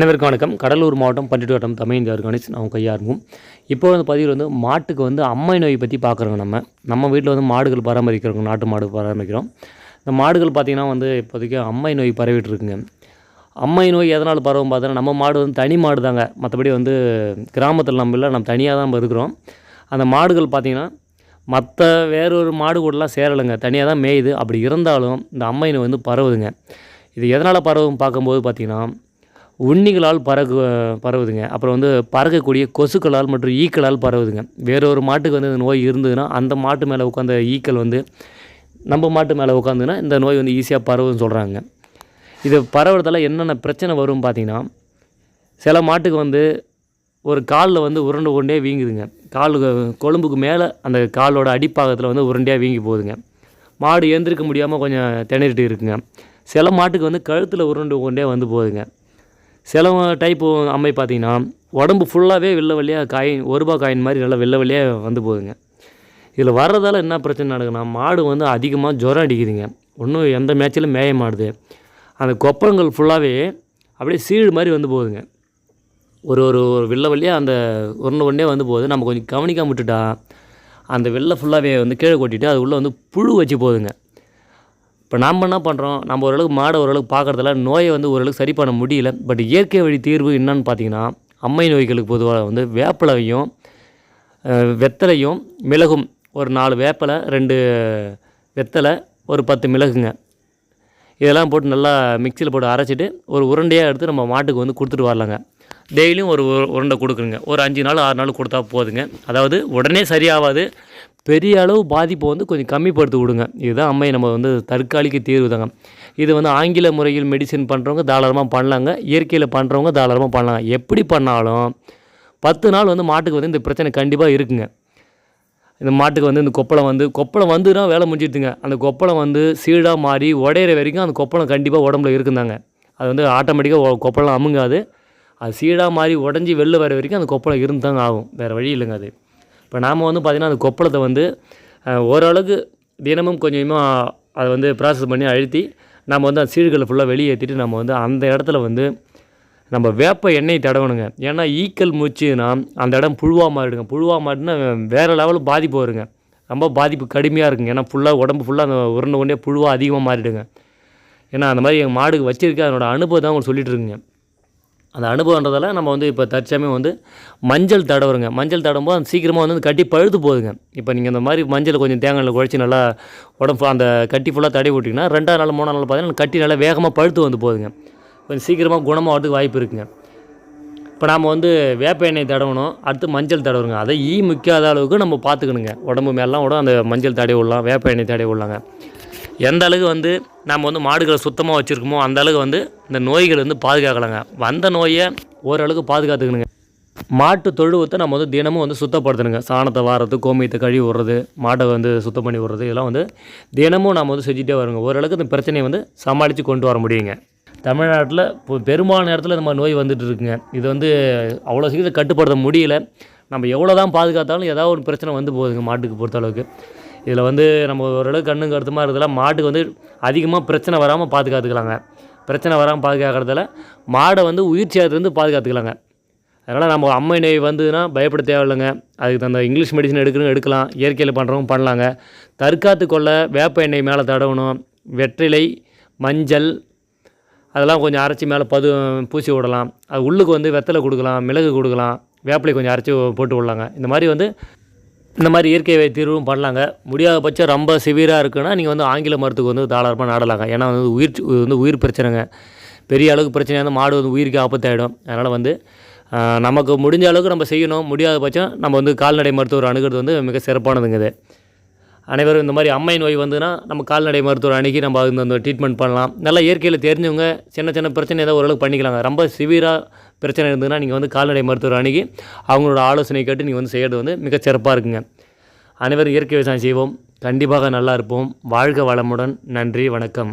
அனைவருக்கும் வணக்கம். கடலூர் மாவட்டம் பண்டிட்டு வட்டம் தமிழ் கணேஷ் நான் கையாருக்கும் இப்போ வந்து பதிவில் வந்து மாட்டுக்கு வந்து அம்மை நோய் பற்றி பார்க்குறோங்க நம்ம. நம்ம வீட்டில் வந்து மாடுகள் பராமரிக்கிறோங்க நாட்டு மாடு பராமரிக்கிறோம். இந்த மாடுகள் பார்த்திங்கன்னா வந்து இப்போதைக்கு அம்மை நோய் பரவிட்டு இருக்குங்க அம்மை நோய் எதனால் பரவும் பார்த்தோன்னா நம்ம மாடு வந்து தனி மாடு தாங்க மற்றபடி வந்து கிராமத்தில் நம்ம இல்லை நம்ம தனியாக தான் நம்ம இருக்கிறோம். அந்த மாடுகள் பார்த்திங்கன்னா மற்ற வேறொரு மாடு கூடலாம் சேரலைங்க. தனியாக தான் மேயுது. அப்படி இருந்தாலும் இந்த அம்மை நோய் வந்து பரவுதுங்க. இது எதனால் பரவும் பார்க்கும்போது பார்த்திங்கன்னா உண்ணிகளால் பறகு பரவுதுங்க. அப்புறம் வந்து பறக்கக்கூடிய கொசுக்களால் மற்றும் ஈக்களால் பரவுதுங்க. வேறொரு மாட்டுக்கு வந்து இந்த நோய் இருந்ததுன்னா அந்த மாட்டு மேலே உட்காந்த ஈக்கள் வந்து நம்ம மாட்டு மேலே உட்காந்துன்னா இந்த நோய் வந்து ஈஸியாக பரவுன்னு சொல்கிறாங்க இது பரவுறதால என்னென்ன பிரச்சனை வரும்னு பார்த்திங்கன்னா சில மாட்டுக்கு வந்து ஒரு காலில் வந்து உருண்டு உருண்டே வீங்குதுங்க. கால் கொழும்புக்கு மேலே அந்த காலோட அடிப்பாகத்தில் வந்து உருண்டையாக வீங்கி போகுதுங்க. மாடு எழுந்திருக்க முடியாமல் கொஞ்சம் திணறிட்டு இருக்குங்க. சில மாட்டுக்கு வந்து கழுத்தில் உருண்டு கொண்டே வந்து போகுதுங்க. சில டைப்பு அம்மை பார்த்திங்கன்னா உடம்பு ஃபுல்லாகவே வெள்ளை வழியாக காயின் ஒரு ரூபா காயின் மாதிரி நல்லா வெள்ளை வழியாக வந்து போகுதுங்க. இதில் வர்றதால என்ன பிரச்சனை நடக்குதுன்னா மாடு வந்து அதிகமாக ஜுரம் அடிக்குதுங்க. ஒன்றும் எந்த மேட்சிலும் மேய மாடுது அந்த கொப்பளங்கள் ஃபுல்லாகவே அப்படியே சீழ் மாதிரி வந்து போகுதுங்க. ஒரு ஒரு ஒரு வெள்ளை வழியாக அந்த ஒன்று ஒன்றே வந்து போகுது. நம்ம கொஞ்சம் கவனிக்காம விட்டுட்டா அந்த வெள்ளை ஃபுல்லாகவே வந்து கீழே கொட்டிட்டு அது உள்ளே வந்து புழு வச்சு போகுதுங்க. இப்போ நாம் என்ன பண்ணுறோம் நம்ம ஓரளவுக்கு மாடை ஓரளவுக்கு பார்க்குறதுல நோயை வந்து ஓரளவுக்கு சரி பண்ண முடியல. பட் இயற்கை வழி தீர்வு என்னன்னு பார்த்தீங்கன்னா அம்மை நோய்களுக்கு பொதுவாக வந்து வேப்பிலையும் வெத்தலையும் மிளகும். ஒரு நாலு வேப்பிலை ரெண்டு வெத்தலை ஒரு பத்து மிளகுங்க. இதெல்லாம் போட்டு நல்லா மிக்சியில் போட்டு அரைச்சிட்டு ஒரு உருண்டையாக எடுத்து நம்ம மாட்டுக்கு வந்து கொடுத்துட்டு வரலாங்க. டெய்லியும் ஒரு உருண்டை கொடுக்குறங்க. ஒரு அஞ்சு நாள் ஆறு நாள் கொடுத்தா போதுங்க. அதாவது உடனே சரியாகாது. பெரிய அளவு பாதிப்பை வந்து கொஞ்சம் கம்மிப்படுத்தி விடுங்க இதுதான் அம்மை நம்ம வந்து தற்காலிக தீர்வு தாங்க. இது வந்து ஆங்கில முறையில் மெடிசின் பண்ணுறவங்க தாராளமாக பண்ணலாங்க. இயற்கையில் பண்ணுறவங்க தாராளமாக பண்ணலாங்க. எப்படி பண்ணாலும் பத்து நாள் வந்து மாட்டுக்கு வந்து இந்த பிரச்சனை கண்டிப்பாக இருக்குங்க. இந்த மாட்டுக்கு வந்து இந்த கொப்பளம் வந்து கொப்பளம் வந்துன்னா வேலை முடிஞ்சிடுதுங்க. அந்த கொப்பளம் வந்து சீடாக மாறி உடையிற வரைக்கும் அந்த கொப்பளம் கண்டிப்பாக உடம்புல இருக்குந்தாங்க. அது வந்து ஆட்டோமேட்டிக்காக கொப்பளம் அமுங்காது. அது சீடாக மாறி உடஞ்சி வெளில வர வரைக்கும் அந்த கொப்பளம் இருந்து தாங்க ஆகும். வேறு வழி இல்லைங்க அது. இப்போ நாம் வந்து பார்த்திங்கன்னா அந்த கொப்பளத்தை வந்து ஓரளவுக்கு தினமும் கொஞ்சமாக அதை வந்து ப்ராசஸ் பண்ணி அழுத்தி நம்ம வந்து அந்த சீடுகளை ஃபுல்லாக வெளியேற்றிட்டு நம்ம வந்து அந்த இடத்துல வந்து நம்ம வேப்ப எண்ணெய் தடவணுங்க. ஏன்னா ஈக்கல் மூச்சுன்னா அந்த இடம் புழுவாக மாறிடுங்க. புழுவாக மாறினா வேறு லெவலில் பாதிப்பு வருங்க. ரொம்ப பாதிப்பு கடுமையாக இருக்குங்க. ஏன்னா ஃபுல்லாக உடம்பு ஃபுல்லாக அந்த உருண்டை கொண்டே புழுவாக அதிகமாக மாறிடுங்க. ஏன்னா அந்த மாதிரி எங்கள் மாடுக்கு வச்சுருக்க அதனோட அனுபவம் தான் உங்களுக்கு சொல்லிட்டு இருக்குங்க. அந்த அனுபவன்றதால நம்ம வந்து இப்போ தற்சமயம் வந்து மஞ்சள் தடவுறங்க. மஞ்சள் தடவும்போது அந்த சீக்கிரமாக வந்து கட்டி பழுத்து போகுதுங்க. இப்போ நீங்கள் இந்த மாதிரி மஞ்சள் கொஞ்சம் தேங்காயில் குழச்சி நல்லா உடம்பு அந்த கட்டி ஃபுல்லாக தடவி விட்டிங்கன்னா ரெண்டாவது நாள் மூணாவது நாள் பார்த்தீங்கன்னா கட்டி நல்லா வேகமாக பழுத்து வந்து போகுதுங்க. கொஞ்சம் சீக்கிரமாக குணமாகிறதுக்கு வாய்ப்பு இருக்குங்க. இப்போ நாம் வந்து வேப்ப எண்ணெய் தடவணும் அடுத்து மஞ்சள் தடவுங்க அதை ஈ முக்காத அளவுக்கு நம்ம பார்த்துக்கணுங்க உடம்பு மேலாம் கூட அந்த மஞ்சள் தடவி விடலாம் வேப்ப எண்ணெய் தடவி விடலாங்க. எந்த அளவுக்கு வந்து நம்ம வந்து மாடுகளை சுத்தமாக வச்சுருக்கோமோ அந்த அளவுக்கு வந்து இந்த நோய்கள் வந்து பாதுகாக்கலாங்க. வந்த நோயை ஓரளவுக்கு பாதுகாத்துக்கணுங்க. மாட்டு தொழுவத்தை நம்ம வந்து தினமும் வந்து சுத்தப்படுத்தணுங்க. சாணத்தை வாரது கோமியத்தை கழுவி விடுறது மாட்டை வந்து சுத்தம் பண்ணி விடுறது இதெல்லாம் வந்து தினமும் நம்ம வந்து செஞ்சுட்டே வருங்க. ஓரளவுக்கு இந்த பிரச்சனையை வந்து சமாளித்து கொண்டு வர முடியுங்க. தமிழ்நாட்டில் இப்போ பெரும்பாலான நேரத்தில் இந்த மாதிரி நோய் வந்துட்டு இருக்குங்க. இது வந்து அவ்வளோ சீக்கிரம் கட்டுப்படுத்த முடியல. நம்ம எவ்வளோ தான் பாதுகாத்தாலும் ஏதாவது ஒரு பிரச்சனை வந்து போகுதுங்க மாட்டுக்கு பொறுத்தளவுக்கு இதில் வந்து நம்ம ஓரளவுக்கு கண்ணுங்க கருத்துமாக இருக்கிறதுல மாட்டுக்கு வந்து அதிகமாக பிரச்சனை வராமல் பாதுகாத்துக்கலாங்க. பிரச்சனை வராமல் பாதுகாக்கிறதுல மாடை வந்து உயிர் சேதத்துலேருந்து பாதுகாத்துக்கலாங்க. அதனால் நம்ம அம்மை நோய் வந்ததுன்னா பயப்பட தேவையில்லைங்க. அதுக்கு தந்த இங்கிலீஷ் மெடிசன் எடுக்கணும் எடுக்கலாம். இயற்கையில் பண்ணுறவங்க பண்ணலாங்க. தற்காத்து கொள்ள வேப்ப எண்ணெய் மேலே தடவணும். வெற்றிலை மஞ்சள் அதெல்லாம் கொஞ்சம் அரைச்சி மேலே பது பூசி விடலாம். அது உள்ளுக்கு வந்து வெத்தலை கொடுக்கலாம் மிளகு கொடுக்கலாம். வேப்பிலை கொஞ்சம் அரைச்சி போட்டு விடலாங்க. இந்த மாதிரி வந்து இந்த மாதிரி இயற்கை தீர்வும் பண்ணலாங்க. முடியாத பட்சம் ரொம்ப சிவியராக இருக்குன்னா நீங்கள் வந்து ஆங்கில மருத்துவம் வந்து தாராளமாக நாடலாங்க. ஏன்னா வந்து உயிர் வந்து உயிர் பிரச்சனைங்க. பெரிய அளவுக்கு பிரச்சனையாக வந்து மாடு வந்து உயிருக்கு ஆபத்தாயிடும். அதனால் வந்து நமக்கு முடிஞ்ச அளவுக்கு நம்ம செய்யணும். முடியாத பட்சம் நம்ம வந்து கால்நடை மருத்துவர் அணுகிறது வந்து மிக சிறப்பானதுங்க இது. அனைவரும் இந்த மாதிரி அம்மை நோய் வந்துன்னா நம்ம கால்நடை மருத்துவர் அணுகி நம்ம அந்த ட்ரீட்மெண்ட் பண்ணலாம். நல்லா இயற்கையில் தெரிஞ்சவங்க சின்ன சின்ன பிரச்சனை ஏதாவது ஓரளவுக்கு பண்ணிக்கலாங்க. ரொம்ப சிவியராக பிரச்சனை இருந்ததுன்னா நீங்கள் வந்து கால்நடை மருத்துவர் அணுகி அவங்களோட ஆலோசனை கேட்டு நீங்கள் வந்து செய்கிறது வந்து மிக சிறப்பாக இருக்குங்க. அனைவரும் இயற்கை விவசாயம் செய்வோம். கண்டிப்பாக நல்லா இருப்போம். வாழ்க வளமுடன். நன்றி. வணக்கம்.